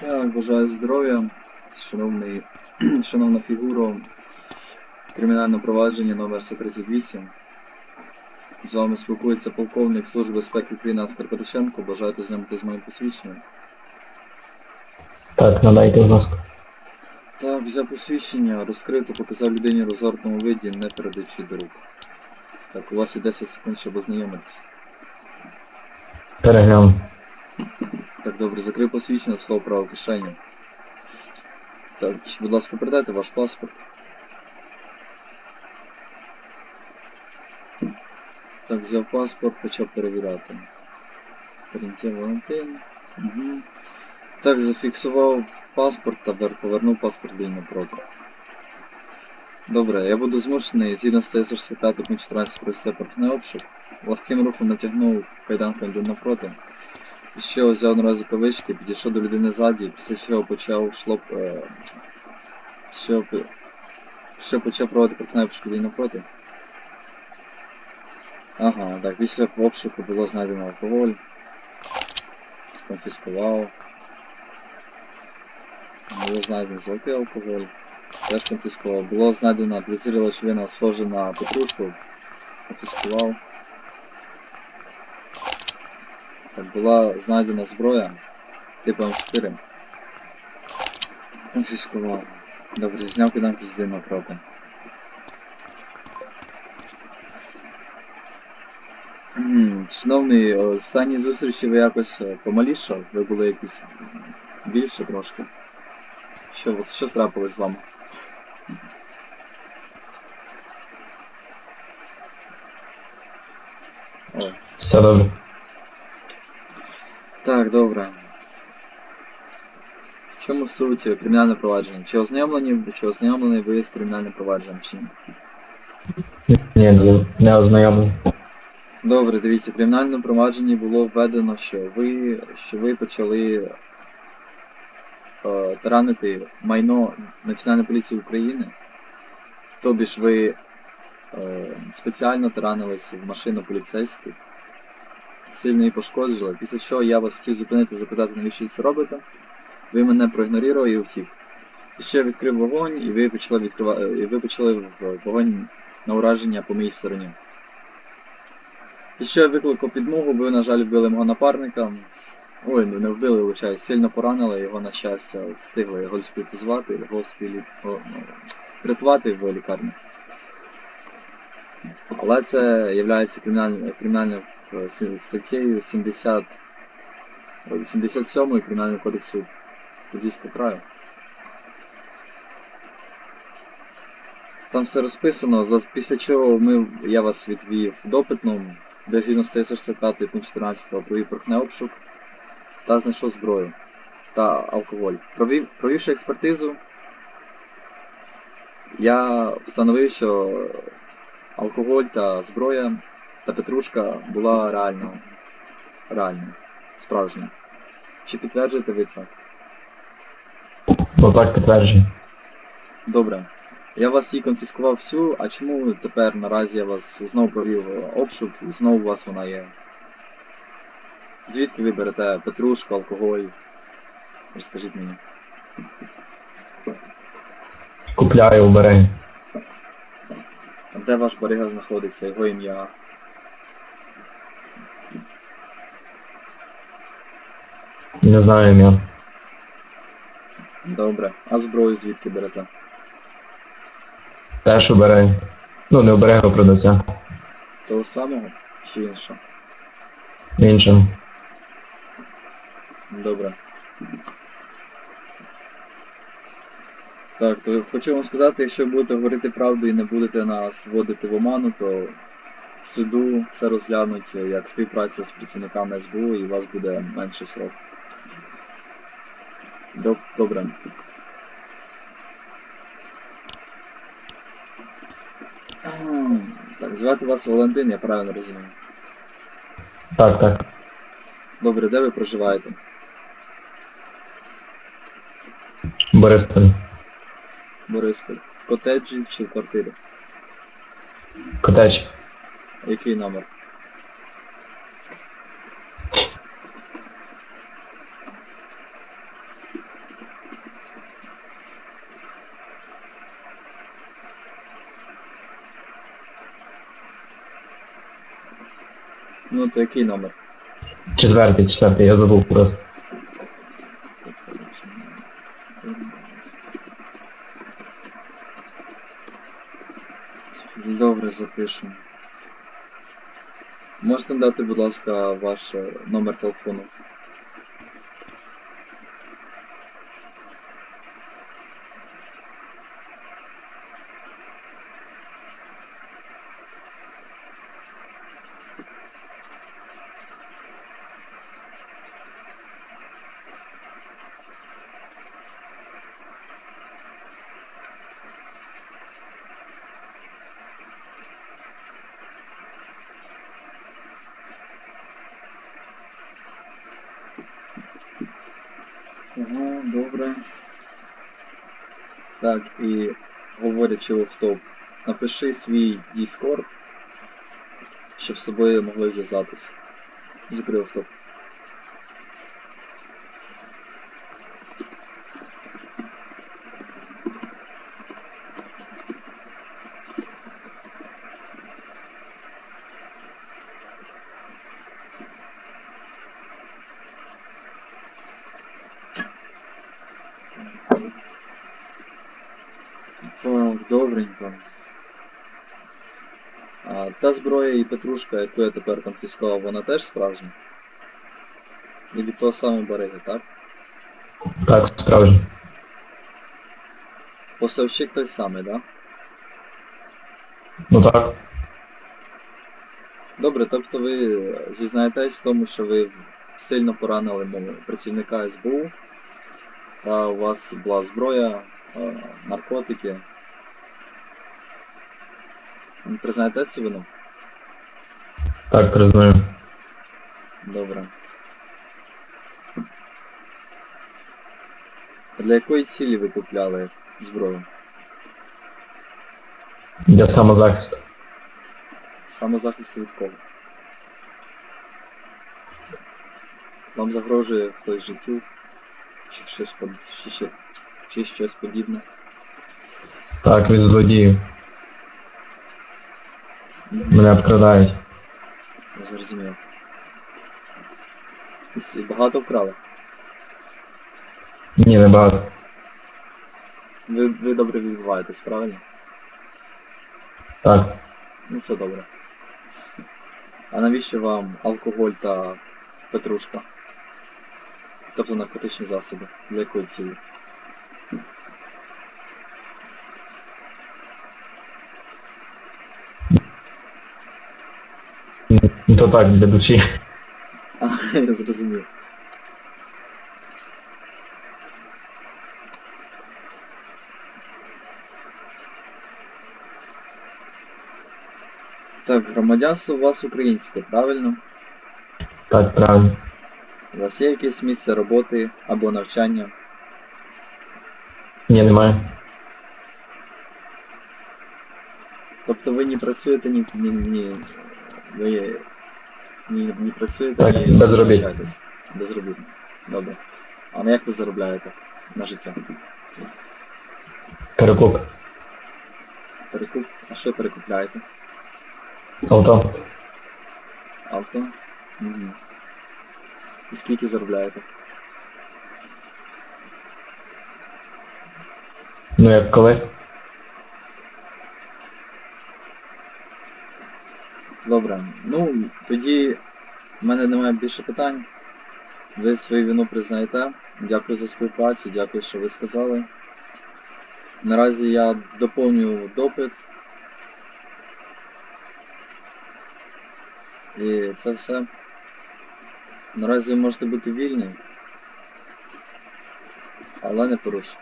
Так, бажаю здоров'я, шановний, шановна фігура, кримінальне провадження номер 138. З вами спілкується полковник Служби безпеки України Оскар Катиченко. Бажаєте знайомитися з моїм посвідченням? Так, надайте, будь ласка. Так, взяв посвідчення, розкрито, показав людині в розгортому виді, не передаючи до рук. Так, у вас є 10 секунд, щоб ознайомитися. Перегляну. Так, добре, закрив посвідчення, сховав право кишені. Так, будь ласка, передайте ваш паспорт. Так, взяв паспорт, почав перевіряти. Терентєв Валентин. Угу. Так, зафіксував паспорт та повернув паспорт день напроти. Добре, я буду змушений згідно з 165 пункт 14 провести партний обшук. Легким рухом натягнув кайданку один напроти. І ще взяв на разі кавички, підійшов до людини ззаді, після чого почав шлоп. Е, що, що почав проводити партний обшук людей напроти. Ага, так, після обшуку було знайдено алкоголь. Конфіскував. Було знайдено золотий алкоголь. Теж конфіскував. Було знайдено підозріла речовина схожа на петрушку. Конфіскував. Так, була знайдена зброя типу М4. Конфіскував. Добре, зняв підамки з дину проти. Шановний, о, останній зустрічі ви якось е, помалішав, ви були якісь більше трошки. Що, що трапилось з вами? О, Все добре. Так, добре. В чому суть кримінального провадження? Чи ознайомлені, чи ознайомлений ви з кримінальним провадженням чи ні? Ні, не ознайомлений. Добре, дивіться, в кримінальному провадженні було введено, що ви, що ви почали е, таранити майно Національної поліції України. Тобі ж ви е, спеціально таранилися в машину поліцейську, сильно її пошкоджили, після чого я вас хотів зупинити, запитати, навіщо це робите. Ви мене проігнорували і втік. І ще відкрив вогонь, і ви почали відкривати, і ви почали вогонь на ураження по моїй стороні. І ще я викликав підмогу, ви, на жаль, вбили мого напарника. Ой, ну не вбили, вибачаю, сильно поранили, його, на щастя, встигли його госпіталізувати, госпілі... ну, врятувати в лікарні. Але це є кримінальною кримінальною е, с- 70, ой, 77 Кримінального кодексу Подільського краю. Там все розписано, після чого ми, я вас відвів допитну, де згідно з 165 пункт 14 провів обшук та знайшов зброю та алкоголь. Провів, провівши експертизу, я встановив, що алкоголь та зброя та петрушка була реально, реальною, справжньою. Чи підтверджуєте ви це? Ну так, підтверджую. Добре. Я вас її конфіскував всю, а чому тепер наразі я вас знову провів обшук і знову у вас вона є? Звідки ви берете петрушку, алкоголь? Розкажіть мені. Купляю у берегі. А де ваш барига знаходиться, його ім'я? Не знаю ім'я. Добре. А зброю звідки берете? Теж у. Ну, не а у продавця. Того самого чи іншого? Іншим. Добре. Так, то хочу вам сказати, якщо будете говорити правду і не будете нас вводити в оману, то суду це розглянуть як співпраця з працівниками СБУ і у вас буде менший срок. Доб- Добре. Так, звати вас Валентин, я правильно розумію. Так, так. Добре, де ви проживаєте? Бориспіль. Бориспіль. Котеджі чи квартирі? Котеч. Який номер? Ну, то який номер? Четвертий, четвертий, я забув просто. Добре, запишу. Можете дати, будь ласка, ваш номер телефону? Ага, добре. Так, і говорячи в топ, напиши свій Discord, щоб з собою могли зв'язатися. Закрив автоп. Так, добренько. А, та зброя і петрушка, яку я тепер конфіскував, вона теж справжня? І від того самого берега, так? Так, справжній. Поставщик той самий, так? Ну так. Добре, тобто ви зізнаєтесь в тому, що ви сильно поранили мого працівника СБУ, у вас була зброя, е, наркотики. Признаєте цю вину? Так, признаю. Добре. А для якої цілі ви купляли зброю? Для самозахисту. Самозахист від кого? Вам загрожує хтось життю? Чи щось, под... чи, ще... чи щось подібне? Так, від злодіїв. Мене обкрадають. І багато вкрали. Ні, не багато. Ви, ви добре відбуваєтесь, правильно? Так. Ну це добре. А навіщо вам алкоголь та петрушка? Тобто наркотичні засоби. Для якої цілі? Ну то так, для душі. А, я зрозумів. Так, громадянство у вас українське, правильно? Так, правильно. У вас є якесь місце роботи або навчання? Ні, немає. Тобто ви не працюєте ні, ні, ні ви ні, ні працюєте, Так, ні безробітні. навчаєтесь? Безробітні. Добре. А на як ви заробляєте на життя? Перекуп. Перекуп? А що перекупляєте? Авто. Авто? Угу. І скільки заробляєте? Ну як коли? Добре. Ну, тоді в мене немає більше питань. Ви свою вину признаєте. Дякую за співпрацю, дякую, що ви сказали. Наразі я доповню допит. І це все. Наразі ви можете бути вільним, але не порушуйте.